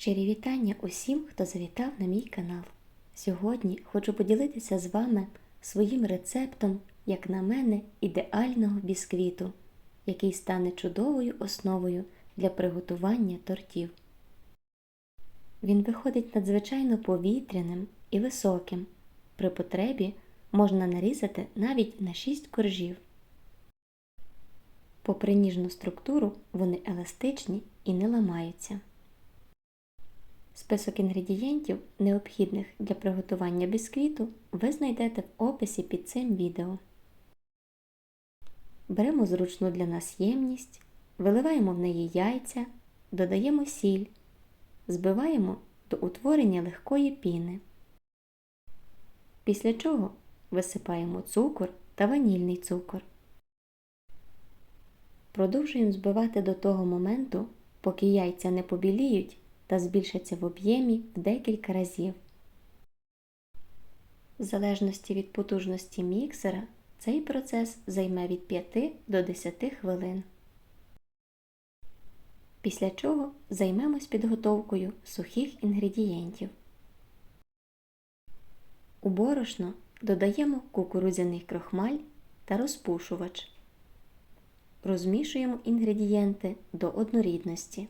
Щирі вітання усім, хто завітав на мій канал. Сьогодні хочу поділитися з вами своїм рецептом, як на мене, ідеального бісквіту, який стане чудовою основою для приготування тортів. Він виходить надзвичайно повітряним і високим. При потребі можна нарізати навіть на 6 коржів. Попри ніжну структуру, вони еластичні і не ламаються. Список інгредієнтів, необхідних для приготування бісквіту, ви знайдете в описі під цим відео. Беремо зручну для нас ємність, виливаємо в неї яйця, додаємо сіль, збиваємо до утворення легкої піни. Після чого висипаємо цукор та ванільний цукор. Продовжуємо збивати до того моменту, поки яйця не побіліють та збільшаться в об'ємі в декілька разів. В залежності від потужності міксера цей процес займе від 5 до 10 хвилин. Після чого займемось підготовкою сухих інгредієнтів. У борошно додаємо кукурудзяний крохмаль та розпушувач. Розмішуємо інгредієнти до однорідності.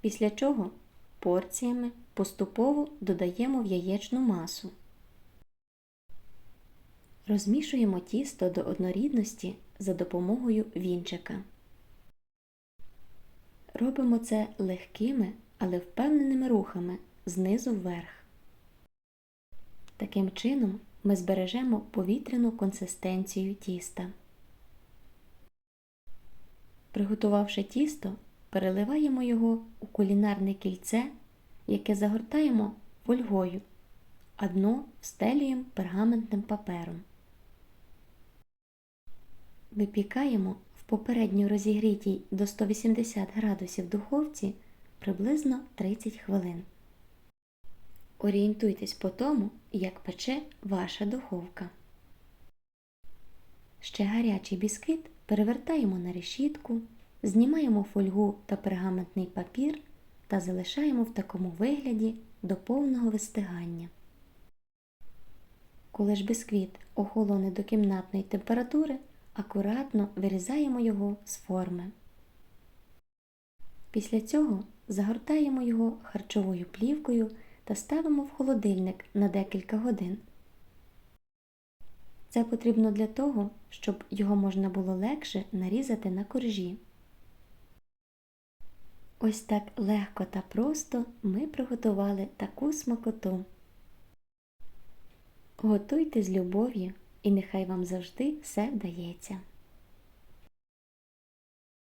Після чого порціями поступово додаємо в яєчну масу. Розмішуємо тісто до однорідності за допомогою вінчика. Робимо це легкими, але впевненими рухами знизу вверх. Таким чином ми збережемо повітряну консистенцію тіста. Приготувавши тісто, переливаємо його у кулінарне кільце, яке загортаємо фольгою, а дно встелюємо пергаментним папером. Випікаємо в попередньо розігрітій до 180 градусів духовці приблизно 30 хвилин. Орієнтуйтесь по тому, як пече ваша духовка. Ще гарячий бісквіт перевертаємо на решітку, знімаємо фольгу та пергаментний папір та залишаємо в такому вигляді до повного вистигання. Коли ж бісквіт охолоне до кімнатної температури, акуратно вирізаємо його з форми. Після цього загортаємо його харчовою плівкою та ставимо в холодильник на декілька годин. Це потрібно для того, щоб його можна було легше нарізати на коржі. Ось так легко та просто ми приготували таку смакоту. Готуйте з любов'ю і нехай вам завжди все вдається.